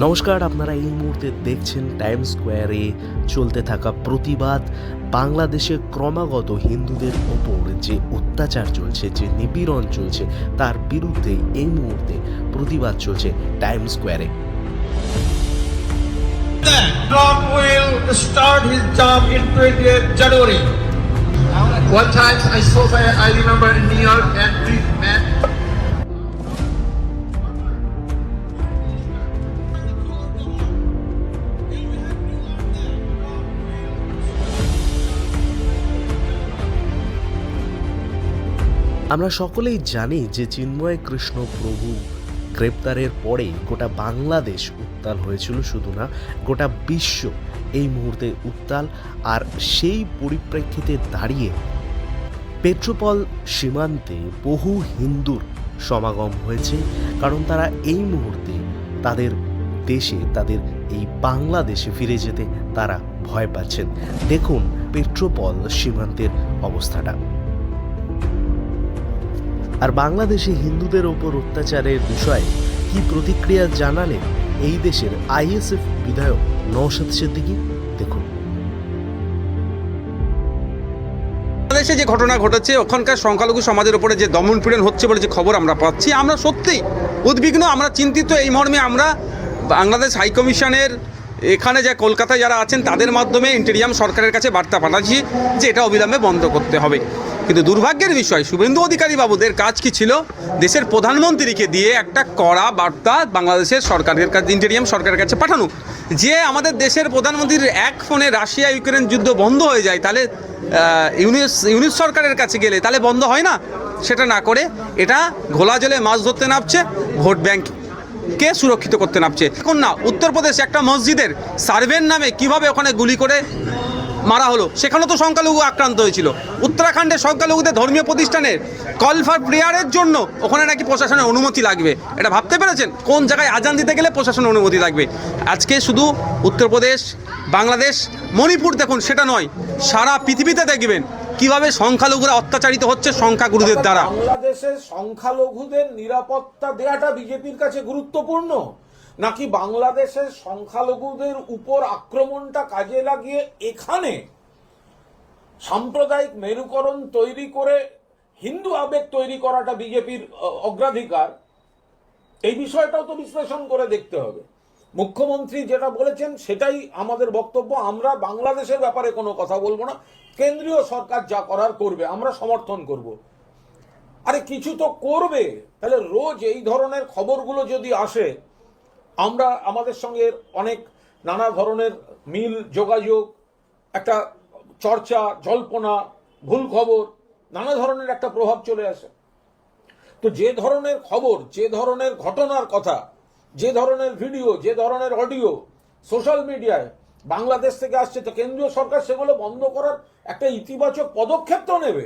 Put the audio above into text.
নমস্কার আপনারা এই মুহূর্তে দেখছেন টাইম স্কোয়ারে চলতে থাকা প্রতিবাদ বাংলাদেশে ক্রমাগত হিন্দুদের ওপর যে অত্যাচার চলছে যে নিপীড়ন চলছে তার বিরুদ্ধে এই মুহূর্তে প্রতিবাদ চলছে টাইম স্কোয়ারে Trump will start his job in 20th January. One time I saw, I remember in New York, and আমরা সকলেই জানি যে চিন্ময় কৃষ্ণ প্রভু গ্রেপ্তারের পরে গোটা বাংলাদেশ উত্তাল হয়েছিল শুধু না, গোটা বিশ্ব এই মুহূর্তে উত্তাল আর সেই পরিপ্রেক্ষিতে দাঁড়িয়ে পেট্রোপল সীমান্তে বহু হিন্দুর সমাগম হয়েছে, কারণ তারা এই মুহূর্তে তাদের দেশে, তাদের এই বাংলাদেশে ফিরে যেতে তারা ভয় পাচ্ছেন। দেখুন পেট্রোপল সীমান্তের অবস্থাটা। আর বাংলাদেশে হিন্দুদের ওপর অত্যাচারের বিষয়ে কি প্রতিক্রিয়া জানালেন এই দেশের আইএসএফ বিধায়ক নওশাদ সিদ্দিকী? দেখুন। বাংলাদেশে যে ঘটনা ঘটেছে, ওখানকার সংখ্যালঘু সমাজের উপরে যে দমন পীড়ন হচ্ছে বলে যে খবর আমরা পাচ্ছি, আমরা সত্যিই উদ্বিগ্ন, আমরা চিন্তিত। এই মর্মে আমরা বাংলাদেশ হাইকমিশনের এখানে যে কলকাতায় যারা আছেন, তাদের মাধ্যমে ইন্টেরিয়াম সরকারের কাছে বার্তা পাঠাচ্ছি যে এটা অবিলম্বে বন্ধ করতে হবে। কিন্তু দুর্ভাগ্যের বিষয়, শুভেন্দু অধিকারী বাবুদের কাজ কি ছিল? দেশের প্রধানমন্ত্রীকে দিয়ে একটা কড়া বার্তা বাংলাদেশের সরকারের কাছে ইন্টেরিয়াম সরকারের কাছে পাঠানো। যে আমাদের দেশের প্রধানমন্ত্রীর এক ফোনে রাশিয়া ইউক্রেন যুদ্ধ বন্ধ হয়ে যায়, তাহলে ইউনিস ইউনিস সরকারের কাছে গেলে তাহলে বন্ধ হয় না? সেটা না করে এটা ঘোলা জলে মাছ ধরতে নামছে, ভোট ব্যাংক। কে সুরক্ষিত করতে নামছে? এখন না, উত্তরপ্রদেশে একটা মসজিদের সার্ভের নামে কীভাবে ওখানে গুলি করে মারা হলো? সেখানেও তো সংখ্যালঘু আক্রান্ত হয়েছিল। উত্তরাখণ্ডের সংখ্যালঘুদের ধর্মীয় প্রতিষ্ঠানের কল ফর প্রেয়ারের জন্য ওখানে নাকি প্রশাসনের অনুমতি লাগবে। এটা ভাবতে পেরেছেন? কোন জায়গায় আজান দিতে গেলে প্রশাসনের অনুমতি লাগবে? আজকে শুধু উত্তরপ্রদেশ, বাংলাদেশ, মণিপুর দেখুন, সেটা নয়, সারা পৃথিবীতে দেখবেন। কীভাবে সংখ্যালঘুরা অত্যাচারিত হচ্ছে সংখ্যাগুরুদের দ্বারা? বাংলাদেশের সংখ্যালঘুদের নিরাপত্তা দেওয়াটা বিজেপির কাছে গুরুত্বপূর্ণ? নাকি বাংলাদেশের সংখ্যালঘুদের উপর আক্রমণটা কাজে লাগিয়ে এখানে সাম্প্রদায়িক মেরুকরণ তৈরি করে হিন্দু আবেগ তৈরি করাটা বিজেপির অগ্রাধিকার? এই বিষয়টাও তো বিশ্লেষণ করে দেখতে হবে। মুখ্যমন্ত্রী যেটা বলেছেন, সেটাই আমাদের বক্তব্য। আমরা বাংলাদেশের ব্যাপারে কোনো কথা বলব না। কেন্দ্রীয় সরকার যা করার করবে, আমরা সমর্থন করব। আরে কিছু তো করবে। তাহলে রোজ এই ধরনের খবরগুলো যদি আসে, আমরা আমাদের সঙ্গে অনেক নানা ধরনের মিল, যোগাযোগ, একটা চর্চা, জল্পনা, ভুল খবর, নানা ধরনের একটা প্রভাব চলে আসে। তো যে ধরনের খবর, যে ধরনের ঘটনার কথা যে ধরনের ভিডিও, যে ধরনের অডিও সোশ্যাল মিডিয়ায় বাংলাদেশ থেকে আসছে, তো কেন্দ্রীয় সরকার সেগুলো বন্ধ করার একটা ইতিবাচক পদক্ষেপ তো নেবে।